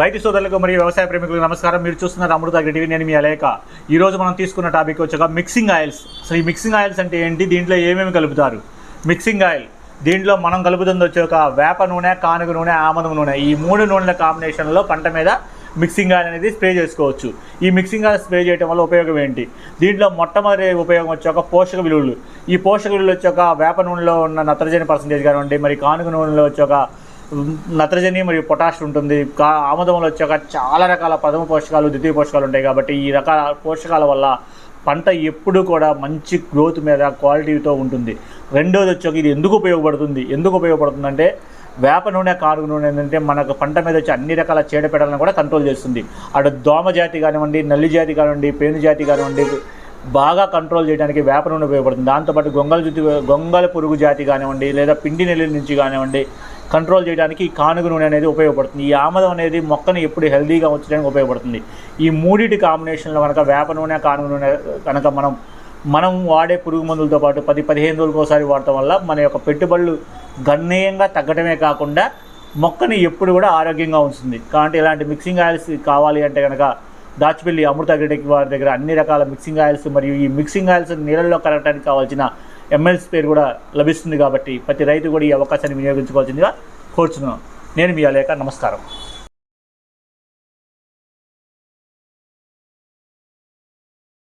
రైతు సోదరులకు మరియు వ్యవసాయ ప్రేమికులకు నమస్కారం. మీరు చూస్తున్నారు అమృత అగ్రి టీవీ. నేను మీ అలేక ఈరోజు మనం తీసుకున్న టాపిక్ వచ్చాక మిక్సింగ్ ఆయిల్స్. అసలు ఈ మిక్సింగ్ ఆయిల్స్ అంటే ఏంటి? దీంట్లో ఏమేమి కలుపుతారు? Mixing oil. దీంట్లో మనం కలుపుతుంది వచ్చాక వేప నూనె కానుగ నూనె ఆమదం నూనె. ఈ మూడు నూనెల కాంబినేషన్లో పంట మీద మిక్సింగ్ ఆయిల్ అనేది స్ప్రే చేసుకోవచ్చు. ఈ మిక్సింగ్ ఆయిల్ స్ప్రే చేయడం వల్ల ఉపయోగం ఏంటి? దీంట్లో మొట్టమొదటి ఉపయోగం వచ్చాక పోషక విలువలు. ఈ పోషక విలువలు వచ్చాక వేప నూనెలో ఉన్న నత్రజని పర్సంటేజ్ కానివ్వండి మరి కానుగ నూనెలో వచ్చాక నత్రజని మరియు పొటాష్ ఉంటుంది. కా ఆముదంలో వచ్చాక చాలా రకాల ప్రథమ పోషకాలు ద్వితీయ పోషకాలు ఉంటాయి కాబట్టి ఈ రకాల పోషకాల వల్ల పంట ఎప్పుడు కూడా మంచి గ్రోత్ మీద క్వాలిటీతో ఉంటుంది. రెండోది వచ్చాక ఇది ఎందుకు ఉపయోగపడుతుంది? ఎందుకు ఉపయోగపడుతుందంటే వేప నూనె కారు నూనె ఏంటంటే మనకు పంట మీద వచ్చే అన్ని రకాల చీడపీడలను కూడా కంట్రోల్ చేస్తుంది. అటు దోమ జాతి కానివ్వండి నల్లి జాతి కానివ్వండి పేను జాతి కానివ్వండి బాగా కంట్రోల్ చేయడానికి వేప నూనె ఉపయోగపడుతుంది. దాంతోపాటు గొంగళ జుతి గొంగల పురుగు జాతి కానివ్వండి లేదా పిండి నెల్లి నుంచి కానివ్వండి కంట్రోల్ చేయడానికి ఈ కానుగ నూనె అనేది ఉపయోగపడుతుంది. ఈ ఆమదం అనేది మొక్కను ఎప్పుడు హెల్దీగా ఉంచడానికి ఉపయోగపడుతుంది. ఈ మూడిటి కాంబినేషన్లో కనుక వేప నూనె కానుగ నూనె కనుక మనం మనం వాడే పురుగు మందులతో పాటు పది పదిహేను రోజులకు ఒకసారి వాడటం వల్ల మన యొక్క పెట్టుబడులు గణనీయంగా తగ్గటమే కాకుండా మొక్కని ఎప్పుడు కూడా ఆరోగ్యంగా ఉంచుతుంది. కాబట్టి ఇలాంటి మిక్సింగ్ ఆయిల్స్ కావాలి అంటే కనుక దాచిపల్లి అమృత అగ్రిటెక్ వారి దగ్గర అన్ని రకాల మిక్సింగ్ ఆయిల్స్ మరియు ఈ మిక్సింగ్ ఆయిల్స్ నీళ్ళల్లో కలగడానికి కావాల్సిన ఎమ్మెల్సీ పేరు కూడా లభిస్తుంది కాబట్టి ప్రతి రైతు కూడా ఈ అవకాశాన్ని వినియోగించుకోవాల్సిందిగా కోరుచున్నాను. నేను మీ అలేక నమస్కారం.